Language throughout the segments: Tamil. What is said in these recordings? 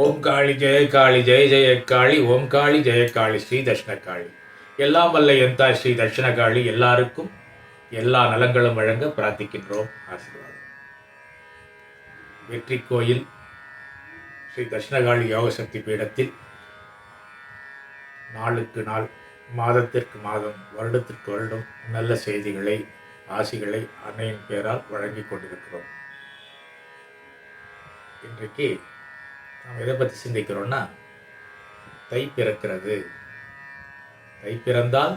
ஓம் காளி ஜெய காளி ஜெய ஜெய காளி ஓம் காளி ஜெய காளி ஸ்ரீ தட்சிணகாளி எல்லாம் வல்ல எந்தா ஸ்ரீ தட்சிணகாளி எல்லாருக்கும் எல்லா நலங்களும் வழங்க பிரார்த்திக்கின்றோம். ஆசீர்வாதம். வெற்றி கோயில் ஸ்ரீ தட்சிணகாளி யோகசக்தி பீடத்தில் நாளுக்கு நாள் மாதத்திற்கு மாதம் வருடத்திற்கு வருடம் நல்ல செய்திகளை ஆசிகளை அன்னையின் பெயரால் வழங்கிக் கொண்டிருக்கிறோம். இன்றைக்கு நாம் எதை பற்றி சிந்திக்கிறோம்னா தை பிறக்கிறது. தை பிறந்தால்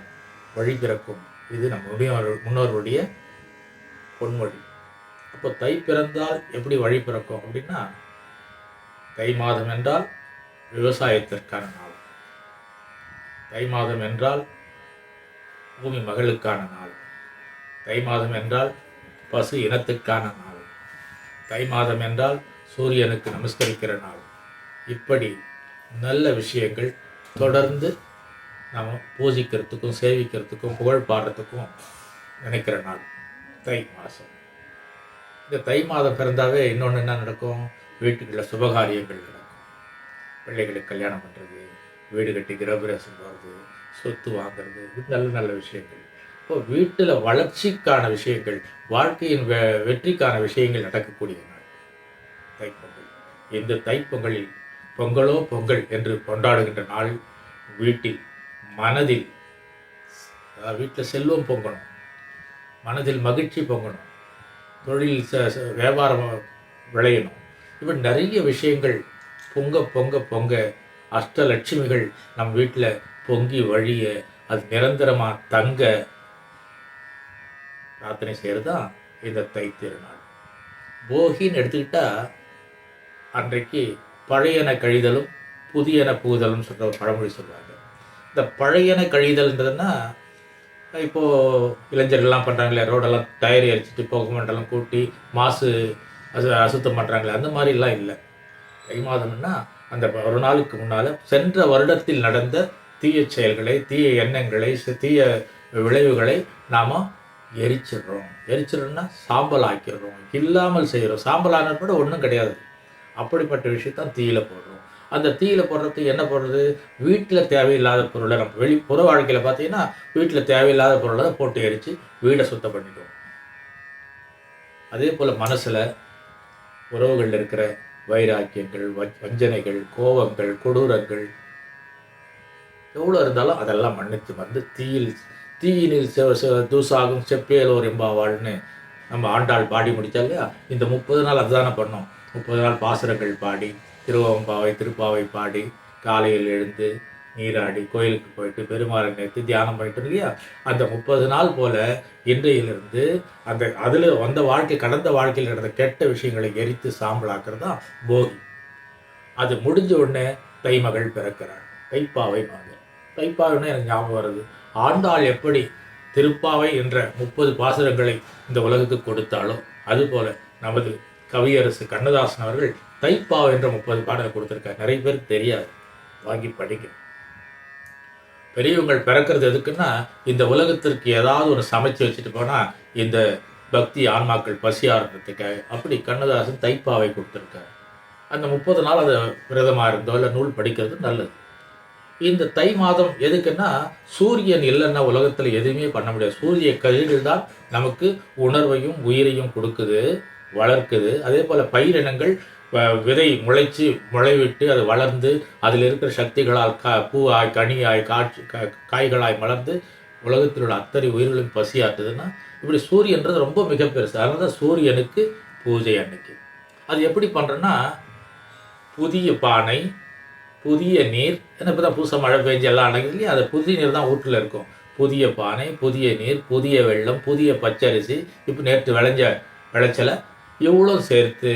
வழி பிறக்கும். இது நம்ம முன்னோர் முன்னோர்களுடைய பொன்மொழி. அப்போ தை பிறந்தால் எப்படி வழி பிறக்கும் அப்படின்னா தை மாதம் என்றால் விவசாயத்திற்கான நாள். தை மாதம் என்றால் பூமி மகளுக்கான நாள். தை மாதம் என்றால் பசு இனத்துக்கான நாள். தை மாதம் என்றால் சூரியனுக்கு நமஸ்கரிக்கிற நாள். இப்படி நல்ல விஷயங்கள் தொடர்ந்து நாம் பூஜிக்கிறதுக்கும் சேவிக்கிறதுக்கும் புகழ் பாடுறதுக்கும் நினைக்கிற நாள். தை மாதம் இந்த தை மாதம் பிறந்தாவே இன்னொன்று என்ன நடக்கும்? வீட்டுகளில் சுபகாரியங்கள் நடக்கும். பிள்ளைகளுக்கு கல்யாணம் பண்ணுறது வீடு கட்டி கிரகபிரவேசம் போகிறது சொத்து வாங்குறது நல்ல நல்ல விஷயங்கள். இப்போ வீட்டில் வளர்ச்சிக்கான விஷயங்கள் வாழ்க்கையின் வெ வெற்றிக்கான விஷயங்கள் நடக்கக்கூடிய நாள். தைப்பொங்கல். இந்த தைப்பொங்கலில் பொங்கலோ பொங்கல் என்று கொண்டாடுகின்ற நாள் வீட்டில் மனதில் வீட்டில் செல்வம் பொங்கணும் மனதில் மகிழ்ச்சி பொங்கணும் தொழில் ச வியாபாரம் விளையணும். இப்படி நிறைய விஷயங்கள் பொங்க பொங்க பொங்க அஷ்டலட்சுமிகள் நம் வீட்டில் பொங்கி வழிய அது நிரந்தரமாக தங்க பிரார்த்தனை செய்கிறது தான் இந்த தை திருநாள் போகின்னு எடுத்துக்கிட்டால் அன்றைக்கு பழையன கழிதலும் புதியன புகுதலும் சொல்கிற ஒரு பழமொழி சொல்லுவாங்க இந்த பழையன கழிதல்ன்றதுன்னா இப்போது இளைஞர்கள்லாம் பண்ணுறாங்களே ரோடெல்லாம் டயர் எரிச்சிட்டு புகைமண்டலம் கூட்டி மாசு அசு அசுத்தம் பண்ணுறாங்களே அந்த மாதிரிலாம் இல்லை. தை மாதம்னா அந்த ஒரு நாளுக்கு முன்னால் சென்ற வருடத்தில் நடந்த தீய செயல்களை தீய எண்ணங்களை தீய விளைவுகளை நாம் எரிச்சிடுறோம். எரிச்சிடுறோம்னா சாம்பல் ஆக்கிடுறோம். இல்லாமல் செய்கிறோம் சாம்பல் ஆனது கூட ஒன்றும் கிடையாது. அப்படிப்பட்ட விஷயத்தான் தீயில போடுறோம். அந்த தீயில போடுறதுக்கு என்ன போடுறது? வீட்டில் தேவையில்லாத பொருளை நம்ம வெளி புற வாழ்க்கையில் பார்த்தீங்கன்னா வீட்டில் தேவையில்லாத பொருளை தான் போட்டு எரித்து வீடை சுத்தம் பண்ணிடுவோம். அதே போல் மனசில் உறவுகளில் இருக்கிற வைராக்கியங்கள் வஞ்சனைகள் கோபங்கள் கொடூரங்கள் எவ்வளோ இருந்தாலும் அதெல்லாம் மன்னித்து வந்து தீயில் தீயினில் தூசாகும் செப்பேலோர் எம்பாவாள்னு நம்ம ஆண்டாள் பாடி முடிச்சா இல்லையா? இந்த முப்பது நாள் அதுதானே பண்ணோம். முப்பது நாள் பாசுரங்கள் பாடி திருவம்பாவை திருப்பாவை பாடி காலையில் எழுந்து நீராடி கோயிலுக்கு போயிட்டு பெருமாளை நேர்த்து தியானம் பண்ணிட்டு இல்லையா அந்த முப்பது நாள் போல இன்றையிலிருந்து அந்த அதில் வந்த வாழ்க்கை கடந்த வாழ்க்கையில் நடந்த கெட்ட விஷயங்களை எரித்து சாம்பலாக்குறது தான் போகி. அது முடிஞ்ச உடனே தைமகள் பிறக்கிறார். தைப்பாவை மகள் தைப்பாவைன்னா எனக்கு ஞாபகம் வருது. ஆண்டாள் எப்படி திருப்பாவை என்ற முப்பது பாசுரங்களை இந்த உலகத்துக்கு கொடுத்தாலோ அதுபோல நமது கவியரசு கண்ணதாசன் அவர்கள் தைப்பாவை என்ற முப்பது பாடலை கொடுத்துருக்காரு. நிறைய பேருக்கு தெரியாது. வாங்கி படிக்க பெரியவங்கள் பிறக்கிறது எதுக்குன்னா இந்த உலகத்திற்கு ஏதாவது ஒரு சமைச்சு வச்சுட்டு போனால் இந்த பக்தி ஆன்மாக்கள் பசி அப்படி கண்ணதாசன் தைப்பாவை கொடுத்துருக்காரு. அந்த முப்பது நாள் அதை விரதமாக இருந்தோ இல்லை நூல் படிக்கிறது நல்லது. இந்த தை மாதம் எதுக்குன்னா சூரியன் இல்லைன்னா உலகத்தில் எதுவுமே பண்ண முடியாது. சூரிய கதிர்கள் தான் நமக்கு உணர்வையும் உயிரையும் கொடுக்குது. வளர்க்குது. அதே போல் பயிரினங்கள் வ- விதை முளைச்சு முளைவிட்டு அது வளர்ந்து அதில் இருக்கிற சக்திகளால் கா பூவாய் கனியாய் காட்சி கா- காய்களாய் மலர்ந்து உலகத்தில் உள்ள அத்தனை உயிர்களும் பசியாற்றுதுன்னா இப்படி சூரியன்றது ரொம்ப மிக பெருசு. அதனால தான் சூரியனுக்கு பூஜை அன்னைக்கு. அது எப்படி பண்ணுறோன்னா புதிய பானை புதிய நீர் ஏன்னா இப்போ தான் புதுசாக மழை பெஞ்சு எல்லாம் அடங்குதுலையும் அது அந்த புதிய நீர் தான் வீட்டில் இருக்கும். புதிய பானை புதிய நீர் புதிய வெள்ளம் புதிய பச்சரிசி இப்போ நேற்று விளைஞ்ச விளைச்சலை இவ்வளோ சேர்த்து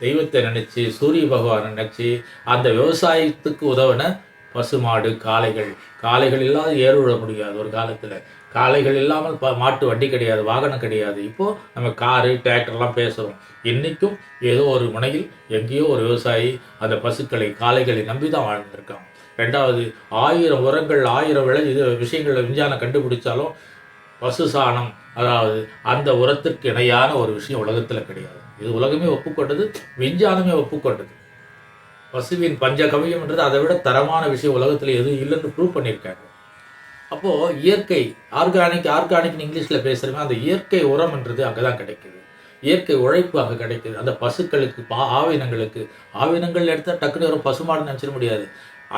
தெய்வத்தை நினச்சி சூரிய பகவானை நினச்சி அந்த விவசாயத்துக்கு உதவின பசுமாடு காளைகள். காளைகள் இல்லாத ஏர் விட முடியாது ஒரு காலத்தில். காளைகள் இல்லாமல் ப மாட்டு வண்டி கிடையாது வாகனம் கிடையாது. இப்போது நம்ம காரு டிராக்டர்லாம் பேசுகிறோம் இன்றைக்கும் ஏதோ ஒரு முனையில் எங்கேயோ ஒரு விவசாயி அந்த பசுக்களை காளைகளை நம்பி தான் வாழ்ந்துருக்கான். ரெண்டாவது ஆயிரம் உரங்கள் ஆயிரம் விளை இது விஷயங்களில் விஞ்ஞானம் கண்டுபிடிச்சாலும் பசு சாணம் அதாவது அந்த உரத்திற்கு இணையான ஒரு விஷயம் உலகத்தில் கிடையாது. இது உலகமே ஒப்புக்கொண்டது விஞ்ஞானமே ஒப்புக்கொண்டது. பசுவின் பஞ்சகவியம்ன்றது அதை விட தரமான விஷயம் உலகத்தில் எதுவும் இல்லைன்னு ப்ரூவ் பண்ணியிருக்காங்க. அப்போது இயற்கை ஆர்கானிக் ஆர்கானிக்னு இங்கிலீஷில் பேசுகிறோமே அந்த இயற்கை உரம்ன்றது அங்கே தான் கிடைக்குது. இயற்கை உழைப்பு அங்கே கிடைக்குது. அந்த பசுக்களுக்கு பா ஆவினங்களுக்கு ஆவினங்கள் எடுத்தால் டக்குனு ஒரு பசுமாடு நினச்சிட முடியாது.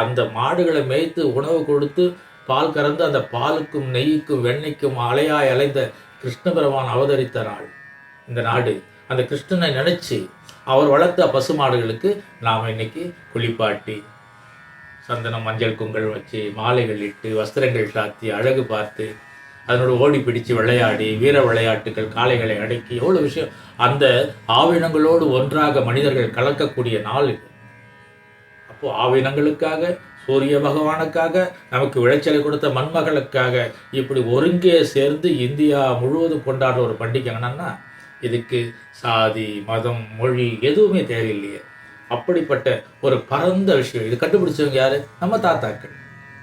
அந்த மாடுகளை மேய்த்து உணவு கொடுத்து பால் கறந்து அந்த பாலுக்கும் நெய்க்கும் வெண்ணெய்க்கும் அலையாய் அலைந்த கிருஷ்ண பகவான் அவதரித்த நாள். இந்த நாடு அந்த கிருஷ்ணனை நினைச்சு அவர் வளர்த்த பசுமாடுகளுக்கு நாம் இன்னைக்கு குளிப்பாட்டி சந்தனம் மஞ்சள் குங்கல் வச்சு மாலைகள் இட்டு வஸ்திரங்கள் சாத்தி அழகு பார்த்து அதனோட ஓடி பிடிச்சு விளையாடி வீர விளையாட்டுகள் காளைகளை அடக்கி எவ்வளோ விஷயம். அந்த ஆவினங்களோடு ஒன்றாக மனிதர்கள் கலக்கக்கூடிய நாள் இது. ஆவினங்களுக்காக சூரிய பகவானுக்காக நமக்கு விளைச்சலை கொடுத்த மண்மகளுக்காக இப்படி ஒருங்கே சேர்ந்து இந்தியா முழுவதும் கொண்டாடுற ஒரு பண்டிகை என்னன்னா இதுக்கு சாதி மதம் மொழி எதுவுமே தேவையில்லையே. அப்படிப்பட்ட ஒரு பரந்த விஷயம். இது கண்டுபிடிச்சவங்க யாரு? நம்ம தாத்தாக்கள்.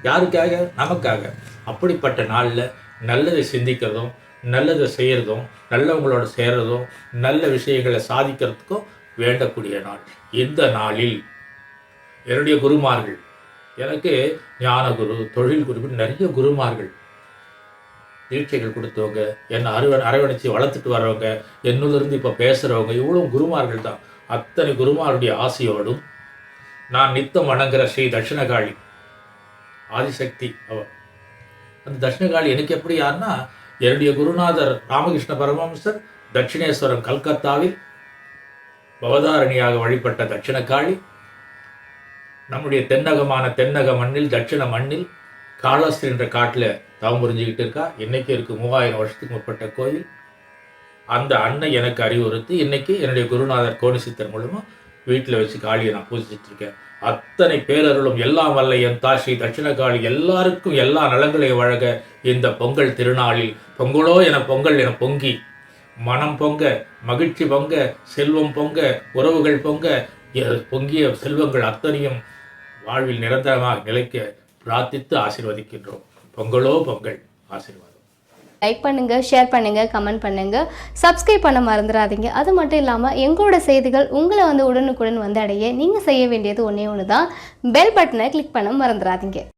யாருக்காக? நமக்காக. அப்படிப்பட்ட நாளில் நல்லதை சிந்திக்கிறதும் நல்லதை செய்கிறதும் நல்லவங்களோட சேர்றதும் நல்ல விஷயங்களை சாதிக்கிறதுக்கும் வேண்டக்கூடிய நாள். இந்த நாளில் என்னுடைய குருமார்கள் எனக்கு ஞானகுரு தொழில் குரு நிறைய குருமார்கள். தீட்சைகள் கொடுத்தவங்க என்னை அரவ அரவணைச்சு வளர்த்துட்டு வர்றவங்க என்னிலிருந்து இப்போ பேசுகிறவங்க இவ்வளோ குருமார்கள் தான். அத்தனை குருமாருடைய ஆசையோடும் நான் நித்தம் வணங்குற ஸ்ரீ தட்சிணகாளி. ஆதிசக்தி அவ. அந்த தட்சிணகாளி எனக்கு எப்படி யாருன்னா என்னுடைய குருநாதர் ராமகிருஷ்ண பரமஹம்சர் தட்சிணேஸ்வரம் கல்கத்தாவில் பவதாரணியாக வழிபட்ட தட்சிணகாளி. நம்முடைய தென்னகமான தென்னக மண்ணில் தட்சிண மண்ணில் காளஸ்திரி என்ற காட்டில் தவம் புரிஞ்சுக்கிட்டு இருக்கா? இன்னைக்கு இருக்கு மூவாயிரம் வருஷத்துக்கு முற்பட்ட கோயில். அந்த அன்னை எனக்கு அறிவுறுத்தி இன்னைக்கு என்னுடைய குருநாதர் கோணிசித்தர் மூலமா வீட்டில் வச்சு காளியை நான் பூஜிச்சுட்டு இருக்கேன். அத்தனை பேரருளும் எல்லாம் வல்ல என் தாஷி தட்சிண காளி எல்லாருக்கும் எல்லா நலங்களையும் வழங்க இந்த பொங்கல் திருநாளில் பொங்கலோ என பொங்கல் என பொங்கி மனம் பொங்க மகிழ்ச்சி பொங்க செல்வம் பொங்க உறவுகள் பொங்க பொங்கிய செல்வங்கள் அத்தனையும் வாழ்வில் நிரந்தரமாக நிலைக்க பிரார்த்தித்து ஆசிர்வதிக்கின்றோம். பொங்கலோ பொங்கல் ஆசீர்வாதம். லைக் பண்ணுங்க ஷேர் பண்ணுங்க கமெண்ட் பண்ணுங்க. சப்ஸ்கிரைப் பண்ண மறந்துடாதீங்க. அது மட்டும் இல்லாமல் எங்களோட செய்திகள் உங்களை வந்து உடனுக்குடன் வந்து அடைய நீங்கள் செய்ய வேண்டியது ஒன்றே ஒன்று தான் பெல் பட்டனை கிளிக் பண்ண மறந்துடாதீங்க.